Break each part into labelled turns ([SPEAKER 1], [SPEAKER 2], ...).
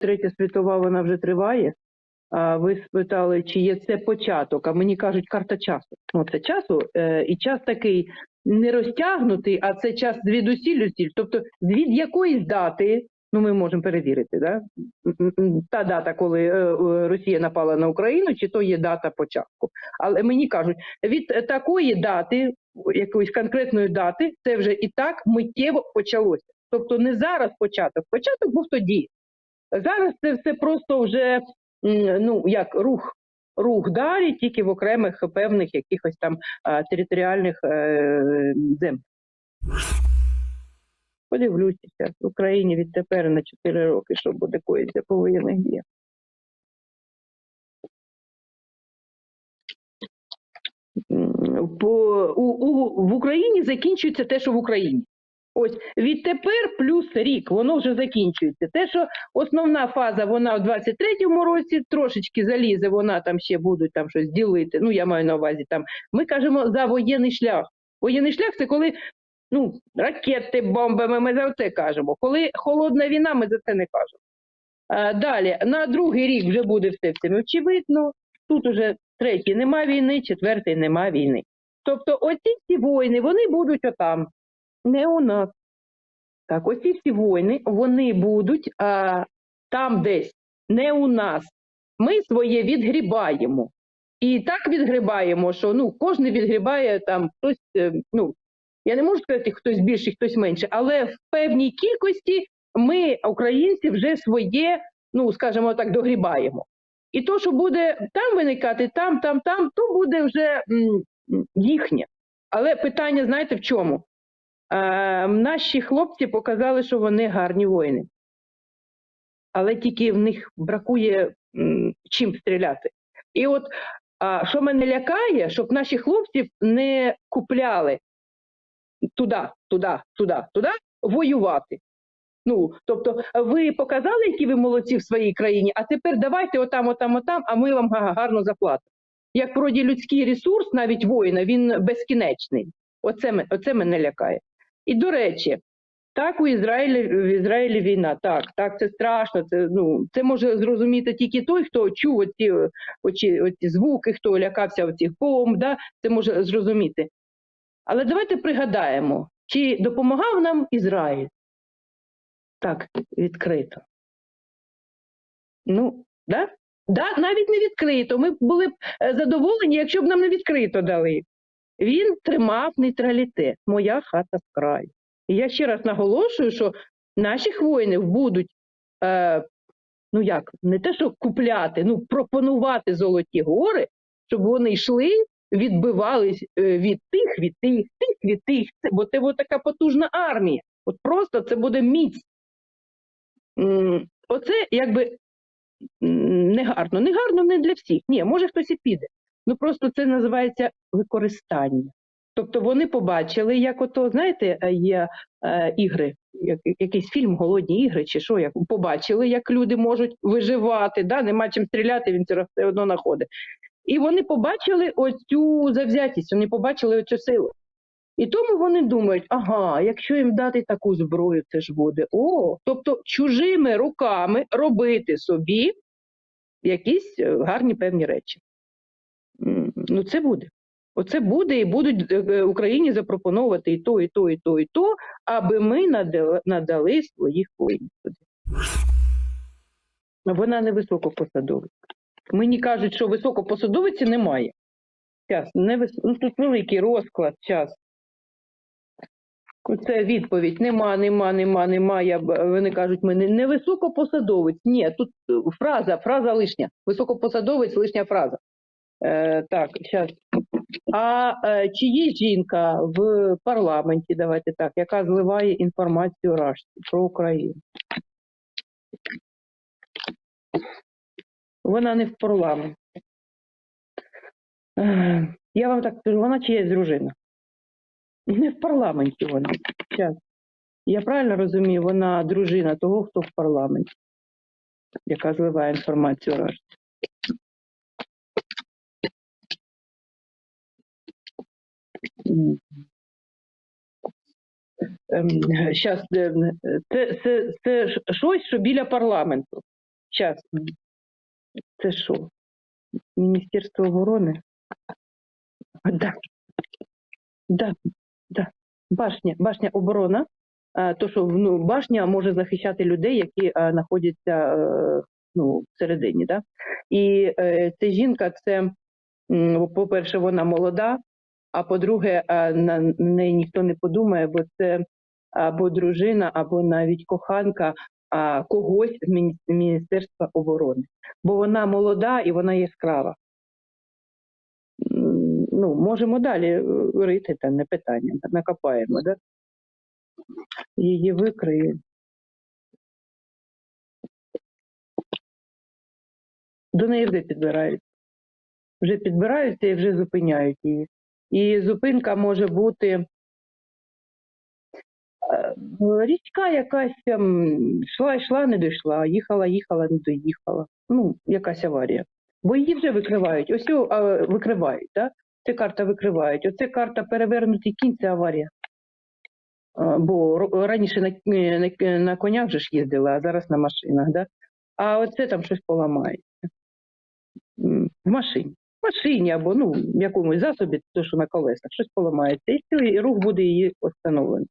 [SPEAKER 1] Третя світова вона вже триває. Ви спитали, чи є це початок? А мені кажуть, карта часу. Ну, це часу, е, і час такий не розтягнутий, а це час звідусіль усіль. Тобто, від якоїсь дати, ну ми можемо перевірити, да? та дата, коли е, Росія напала на Україну, чи то є дата початку. Але мені кажуть, від такої дати, якоїсь конкретної дати, це вже і так миттєво почалося. Тобто не зараз початок, початок був тоді. Зараз це все просто вже ну як рух, рух далі, тільки в окремих певних якихось там територіальних е, землях. Подивлюся в Україні відтепер на 4 роки, що буде коїться по воєнних діях. По, у, у, в Україні закінчується те, що в Україні. Ось відтепер плюс рік, воно вже закінчується. Те, що основна фаза, вона в 23-му році, трошечки залізе, вона там ще будуть там щось ділити. Ну, я маю на увазі там. Ми кажемо за воєнний шлях. Воєнний шлях це коли ну, ракети, бомбами, ми за це кажемо. Коли холодна війна, ми за це не кажемо. А, далі, на другий рік вже буде все всім очевидно. Тут уже третій нема війни, четвертий нема війни. Тобто оці всі війни, вони будуть отам, не у нас. Так, оці всі війни, вони будуть а, там десь, не у нас. Ми своє відгрібаємо. І так відгрібаємо, що ну, кожен відгрібає там хтось, е, ну, я не можу сказати, хтось більше, хтось менше, але в певній кількості ми, українці, вже своє, ну, скажімо так, догрібаємо. І то, що буде там виникати, там, там, там, то буде вже м, їхнє. Але питання, знаєте, в чому? Е, наші хлопці показали, що вони гарні воїни. Але тільки в них бракує чим стріляти. І от а, що мене лякає, щоб наші хлопців не купляли туди, туди, туди, туди воювати. Ну, тобто, ви показали, які ви молодці в своїй країні, а тепер давайте отам, отам, отам, а ми вам га- гарно заплатимо. Як вроді людський ресурс, навіть воїна, він безкінечний. Оце, оце мене лякає. І до речі, так у Ізраїлі в Ізраїлі війна. Так, так, це страшно. Це ну це може зрозуміти тільки той, хто чув оці, оці, оці звуки, хто лякався оцих бомб, да, це може зрозуміти. Але давайте пригадаємо, чи допомагав нам Ізраїль? Так, відкрито. Ну, да? Да, навіть не відкрито. Ми були б е, задоволені, якщо б нам не відкрито дали. Він тримав нейтралітет. Моя хата з краю. І я ще раз наголошую, що наших воїнів будуть, е, ну як, не те, що купляти, ну пропонувати золоті гори, щоб вони йшли, відбивались е, від тих, від тих, тих, від тих. Бо це от така потужна армія. От просто це буде міць. Оце якби негарно. Негарно не для всіх. Ні, може хтось і піде. Ну просто це називається використання. Тобто вони побачили, як ото, знаєте, е, є е, ігри, як, якийсь фільм Голодні ігри чи що, як побачили, як люди можуть виживати, да? нема чим стріляти, він все одно знаходить. І вони побачили оцю завзятість, вони побачили оцю силу. І тому вони думають, ага, якщо їм дати таку зброю, це ж буде. О, тобто чужими руками робити собі якісь е, гарні певні речі. Ну, це буде. Оце буде і будуть е, е, Україні запропонувати і то, і то, і то, і то, аби ми надали, надали своїх воїнів туди. Вона не високопосадовець. Мені кажуть, що високопосадовиці немає. Час, не вис... ну, тут великий розклад, час. Це відповідь. Нема, нема, нема, нема. Я, вони кажуть, ми не, високопосадовець. Ні, тут фраза, фраза лишня. Високопосадовець, лишня фраза. Е, так, зараз. А е, чи є жінка в парламенті, давайте так, яка зливає інформацію Рашці про Україну? Вона не в парламенті. Е, Я вам так скажу, вона чиясь дружина. Не в парламенті вона. Щас. Я правильно розумію, вона дружина того, хто в парламенті, яка зливає інформацію Рашці. Щас, е, це, це, це щось, що біля парламенту. Зараз. Це що? Міністерство оборони? А, Да. Да. Да. Башня, башня оборона. То, що ну, башня може захищати людей, які а, знаходяться е, ну, всередині. Да? І е, ця жінка, це, по-перше, вона молода, а по-друге, на неї ніхто не подумає, бо це або дружина, або навіть коханка когось з Міністерства оборони. Бо вона молода і вона яскрава. Ну, можемо далі е, рити, та не питання, накопаємо, да? Її викриють. До неї вже підбирають. Вже підбираються і вже зупиняють її. І зупинка може бути е, річка якась там йшла, йшла, не дійшла, їхала, їхала, не доїхала. Ну, якась аварія. Бо її вже викривають. Ось о, а, викривають, так? Це карта викривають. Оце карта перевернутий кінь, це аварія. Бо раніше на, на, на конях вже ж їздили, а зараз на машинах, да? А оце там щось поламається. В машині. Машині або ну, в якомусь засобі, то що на колесах, щось поламається, і рух буде її встановлений.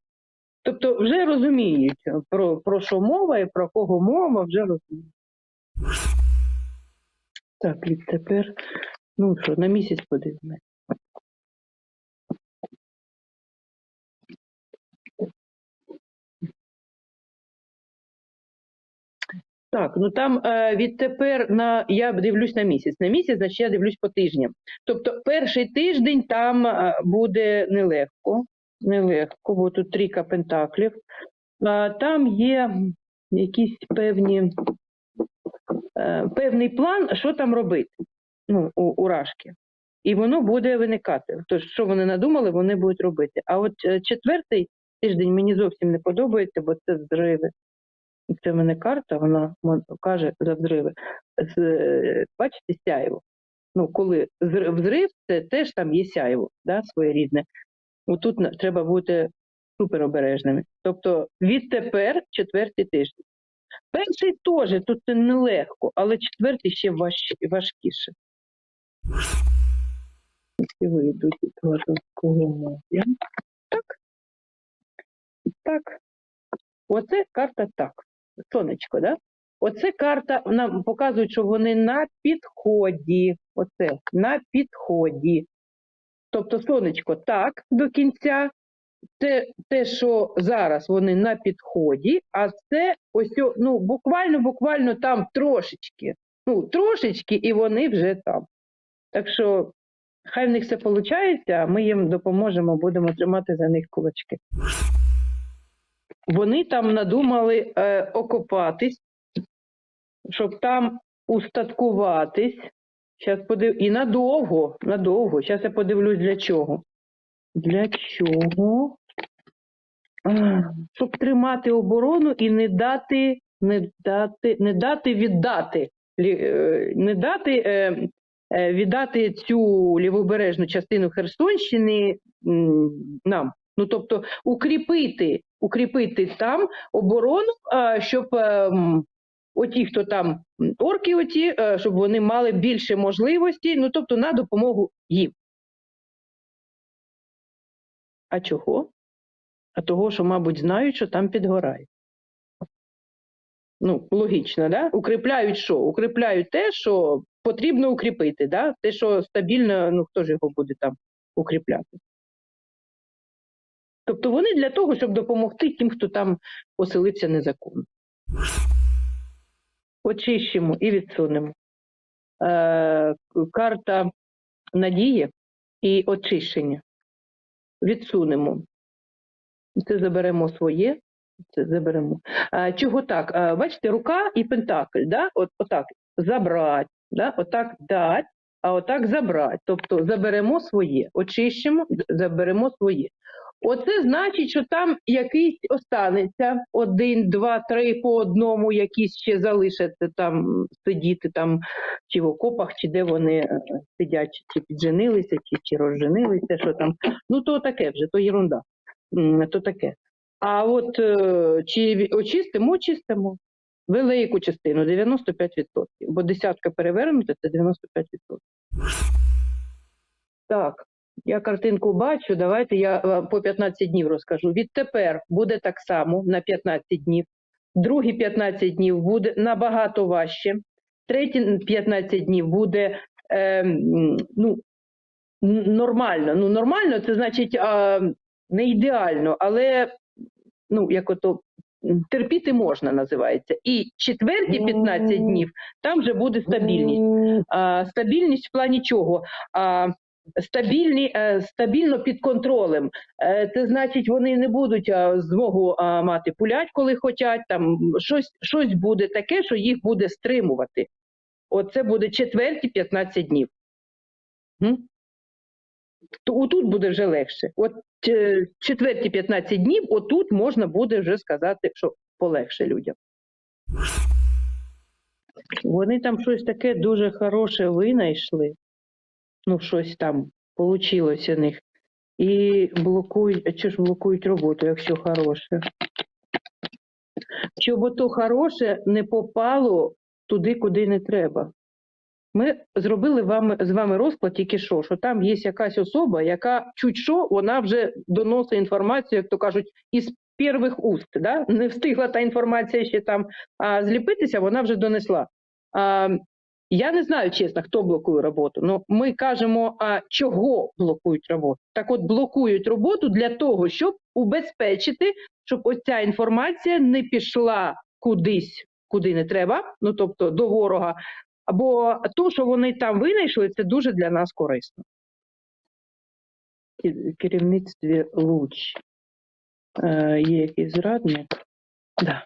[SPEAKER 1] Тобто вже розуміють, про, про що мова і про кого мова, вже розуміють. Так, і тепер, ну що, на місяць подивимось. Так, ну там е, відтепер на я дивлюсь на місяць. На місяць, значить, я дивлюсь по тижням. Тобто перший тиждень там е, буде нелегко, нелегко, бо тут трійка пентаклів. А, там є якісь певні, е, певний план, що там робити ну, у, у Рашки. І воно буде виникати. Тож, що вони надумали, вони будуть робити. А от е, четвертий тиждень мені зовсім не подобається, бо це взриви. Це в мене карта, вона каже за взриви. Е, бачите, сяєво. Ну, коли взрив, це теж там є сяєво, да, своєрідне. Отут треба бути супер обережними. Тобто відтепер четвертий тиждень. Перший теж тут нелегко, але четвертий ще важ, важкіше. І вийдуть із Гладовського. Так. Так. Оце карта так. Сонечко, да? Оце карта нам показує, що вони на підході. Оце на підході. Тобто сонечко так до кінця. Це те, що зараз вони на підході, а це ось ну, буквально, буквально там трошечки. Ну, трошечки, і вони вже там. Так що хай в них все виходить, ми їм допоможемо, будемо тримати за них кулачки. Вони там надумали е, окопатись, щоб там устаткуватись. Щас подив... І надовго, надовго. Зараз я подивлюсь для чого. Для чого? Щоб тримати оборону і не дати, не дати, не дати віддати, е, не дати е, е, віддати цю лівобережну частину Херсонщини нам. Ну тобто укріпити, укріпити там оборону, щоб е, оті, хто там орки, оті, е, щоб вони мали більше можливостей, ну тобто на допомогу їм. А чого? А того, що, мабуть, знають, що там підгорає. Ну, логічно, да? Укріпляють що? Укріпляють те, що потрібно укріпити, да? те, що стабільно, ну хто ж його буде там укріпляти. Тобто вони для того, щоб допомогти тим, хто там поселився незаконно. Очищимо і відсунемо. Е, карта надії і очищення. Відсунемо. Це заберемо своє, це заберемо. А, чого так? А, бачите, рука і пентакль, да? От, отак забрати, да? отак дати, а отак забрати. Тобто заберемо своє, очищимо, заберемо своє. Оце значить, що там якийсь останеться, один, два, три по одному, якісь ще залишаться там сидіти там, чи в окопах, чи де вони е, сидять, чи- підженилися, чи, чи розженилися, що там. Ну, то таке вже, то єрунда. То таке. А от е, чи очистимо, очистимо. велику частину 95%. Бо десятка перевернута це 95%. Так, я картинку бачу. Давайте я е, по 15 днів розкажу. Відтепер буде так само на 15 днів. Другі 15 днів буде набагато важче. Треті 15 днів буде е, ну, нормально. Ну, нормально, це значить а, не ідеально, але ну, як ото терпіти можна, називається. І четверті 15 днів там вже буде стабільність. А, стабільність в плані чого? А, стабільні, е, стабільно під контролем. Е, Це значить, вони не будуть змогу мати пулять, коли хочуть. Там щось, щось буде таке, що їх буде стримувати. Оце буде четверті 15 днів. Отут буде вже легше. От е, четверті 15 днів, отут можна буде вже сказати, що полегше людям. Вони там щось таке дуже хороше винайшли. Ну, щось там вийшло у них. І блокують, а чи ж блокують роботу, якщо хороше? Щоб ото хороше не попало туди, куди не треба. Ми зробили вам, з вами розклад тільки що, що там є якась особа, яка чуть що, вона вже доносить інформацію, як то кажуть, із перших уст. Да? Не встигла та інформація ще там а, зліпитися, вона вже донесла. А, я не знаю, чесно, хто блокує роботу. Ну, ми кажемо, а чого блокують роботу? Так от блокують роботу для того, щоб убезпечити, щоб оця інформація не пішла кудись, куди не треба, ну тобто до ворога. Або то, що вони там винайшли, це дуже для нас корисно. Керівництві Луч. Е, є якийсь зрадник. Да.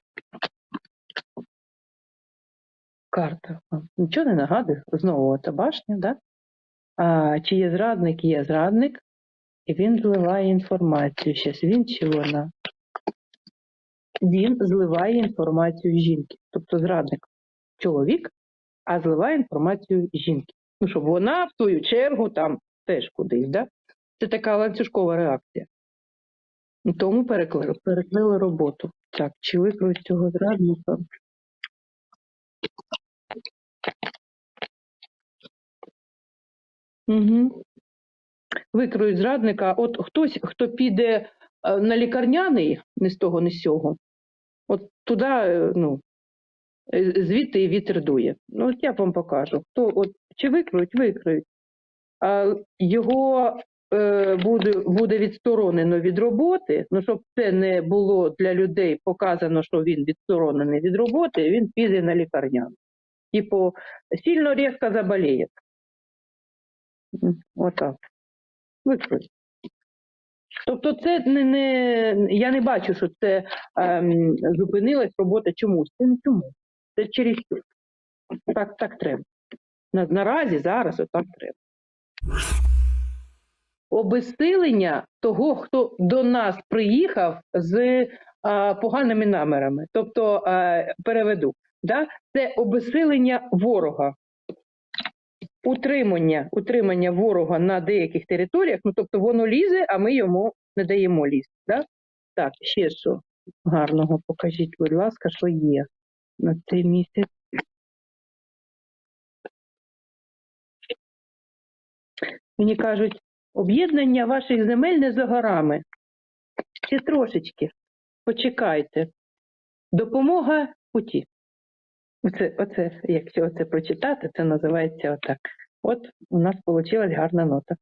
[SPEAKER 1] Карта. Нічого не нагадую. Знову ота башня, да? А, чи є зрадник? Є зрадник. І він зливає інформацію. Щас він чи вона? Він зливає інформацію жінки. Тобто зрадник чоловік, а зливає інформацію жінки. Ну, щоб вона, в свою чергу, там теж кудись, да? Це така ланцюжкова реакція. Тому переклали, переклали роботу. Так, чи викриють цього зрадника? Угу. Викриють зрадника. От хтось, хто піде е, на лікарняний, не з того, не з сього, от туди, е, ну, е, звідти і вітер дує. Ну, от я вам покажу. Хто, от, чи викриють, викриють. А його е, буде, буде відсторонено від роботи, ну, щоб це не було для людей показано, що він відсторонений від роботи, він піде на лікарняну. Типу, сильно різко заболіє. Отак. Викриють. Тобто, це не, не я не бачу, що це ем, зупинилась робота чомусь. Це не чому. Це через що. Так, так треба. На, наразі зараз отак треба. Обезсилення того, хто до нас приїхав з а, поганими намірами. Тобто, а, переведу, да? це обезсилення ворога. Утримання, утримання ворога на деяких територіях, ну тобто воно лізе, а ми йому не даємо лізти. Да? Так, ще що гарного покажіть, будь ласка, що є на цей місяць. Мені кажуть, об'єднання ваших земель не за горами. Ще трошечки. Почекайте. Допомога в путі. Оце, оце, якщо це прочитати, це називається отак. От у нас вийшла гарна нота.